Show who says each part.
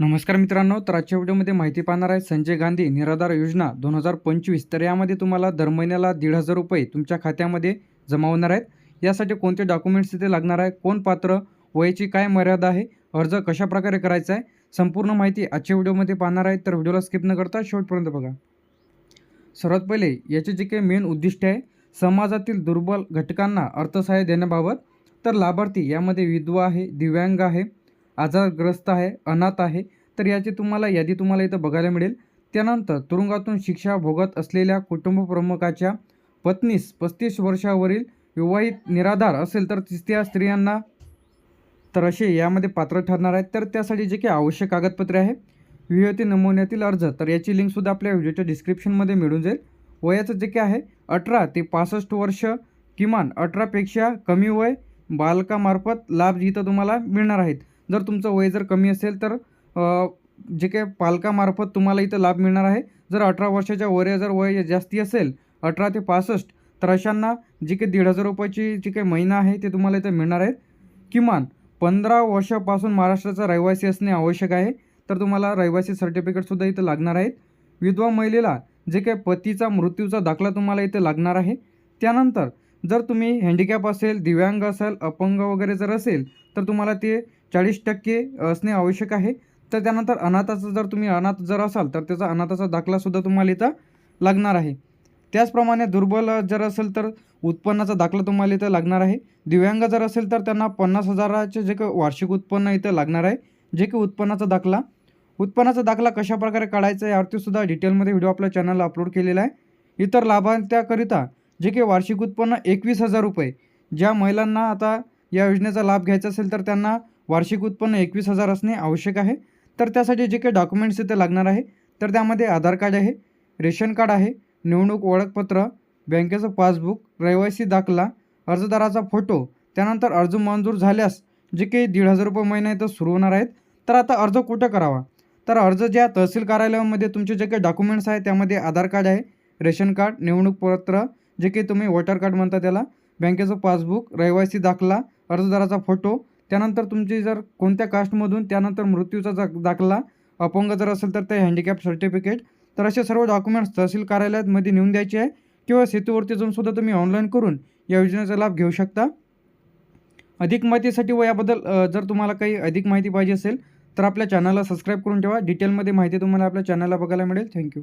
Speaker 1: नमस्कार मित्रांनो तर आजच्या व्हिडिओमध्ये माहिती पाहणार आहे संजय गांधी निराधार योजना दोन हजार पंचवीस. तर यामध्ये तुम्हाला दर महिन्याला दीड हजार रुपये तुमच्या खात्यामध्ये जमा होणार आहेत. यासाठी कोणते डॉक्युमेंट्स तिथे लागणार आहे कोण पात्र वयाची काय मर्यादा आहे अर्ज कशा प्रकारे करायचा आहे संपूर्ण माहिती आजच्या व्हिडिओमध्ये पाहणार आहे. तर व्हिडिओला स्किप न करता शेवटपर्यंत बघा. सर्वात पहिले याचे जे काही मेन उद्दिष्ट आहे समाजातील दुर्बल घटकांना अर्थसहाय्य देण्याबाबत. तर लाभार्थी यामध्ये विधवा आहे दिव्यांग आहे आजारग्रस्त आहे अनाथ आहे तर याची तुम्हाला यादी तुम्हाला इथं बघायला मिळेल. त्यानंतर तुरुंगातून शिक्षा भोगत असलेल्या कुटुंबप्रमुखाच्या पत्नीस पस्तीस वर्षावरील विवाहित निराधार असेल तर त्या स्त्रियांना तर असे यामध्ये पात्र ठरणार आहेत. तर त्यासाठी जे काही आवश्यक कागदपत्रे आहे विहिती नमुन्यातील अर्ज तर याची लिंकसुद्धा आपल्या व्हिडिओच्या डिस्क्रिप्शनमध्ये मिळून जाईल. वयाचं जे काही आहे अठरा ते पासष्ट वर्ष किमान अठरापेक्षा कमी वय बालकामार्फत लाभ इथं तुम्हाला मिळणार आहेत. जर तुमचं वय जर कमी असेल तर जे काही पालकामार्फत तुम्हाला इथं लाभ मिळणार आहे. जर अठरा वर्षाच्या वर जर वय जास्ती असेल अठरा ते पासष्ट तर अशांना जी काही दीड हजार रुपयाची जी काही महिना आहे ते तुम्हाला इथं मिळणार आहेत. किमान पंधरा वर्षापासून महाराष्ट्राचा रहिवासी असणे आवश्यक आहे. तर तुम्हाला रहिवासी सर्टिफिकेटसुद्धा इथं लागणार आहेत. विधवा महिलेला जे काही पतीचा मृत्यूचा दाखला तुम्हाला इथे लागणार आहे. त्यानंतर जर तुम्ही हँडिकॅप असेल दिव्यांग असेल अपंग वगैरे जर असेल तर तुम्हाला ते चाळीस टक्के असणे आवश्यक आहे. तर त्यानंतर अनाथाचं जर तुम्ही अनाथ जर असाल तर त्याचा अनाथाचा दाखलासुद्धा तुम्हाला इथं लागणार आहे. त्याचप्रमाणे दुर्बल जर असेल तर उत्पन्नाचा दाखला तुम्हाला इथं लागणार आहे. दिव्यांग जर असेल तर त्यांना पन्नास हजाराचे जे काही वार्षिक उत्पन्न इथं लागणार आहे जे की उत्पन्नाचा दाखला. उत्पन्नाचा दाखला कशा प्रकारे काढायचा आहे यावरती सुद्धा डिटेलमध्ये व्हिडिओ आपल्या चॅनलला अपलोड केलेला आहे. इतर लाभार्थ्याकरिता जे काही वार्षिक उत्पन्न एकवीस हजार रुपये. ज्या महिलांना आता या योजनेचा लाभ घ्यायचा असेल तर त्यांना वार्षिक उत्पन्न एकवीस हजार असणे आवश्यक आहे. तर त्यासाठी जे काही डॉक्युमेंट्स इथे लागणार आहे तर त्यामध्ये आधार कार्ड आहे रेशन कार्ड आहे निवडणूक ओळखपत्र बँकेचं पासबुक रहिवासी दाखला अर्जदाराचा फोटो त्यानंतर अर्ज मंजूर झाल्यास जे काही दीड हजार रुपये महिना इथं सुरू होणार आहेत तर आता अर्ज कुठं करावा? तर अर्ज ज्या तहसील कार्यालयामध्ये तुमचे जे काही डॉक्युमेंट्स आहे त्यामध्ये आधार कार्ड आहे रेशन कार्ड निवडणूक पत्र जे काही तुम्ही वोटर कार्ड म्हणता त्याला बँकेचं पासबुक रहिवासी दाखला अर्जदाराचा फोटो त्यानंतर तुमची जर कोणत्या कास्टमधून त्यानंतर मृत्यूचा जा दाखला अपंग जर असेल तर ते हँडिकॅप सर्टिफिकेट तर असे सर्व डॉक्युमेंट्स तहसील कार्यालयामध्ये नेऊन द्यायचे आहे किंवा सेतूवरती जाऊन सुद्धा तुम्ही ऑनलाईन करून या योजनेचा लाभ घेऊ शकता. अधिक माहितीसाठी व याबद्दल जर तुम्हाला काही अधिक माहिती पाहिजे असेल तर आपल्या चॅनलला सबस्क्राईब करून ठेवा. डिटेलमध्ये माहिती तुम्हाला आपल्या चॅनलला बघायला मिळेल. थँक्यू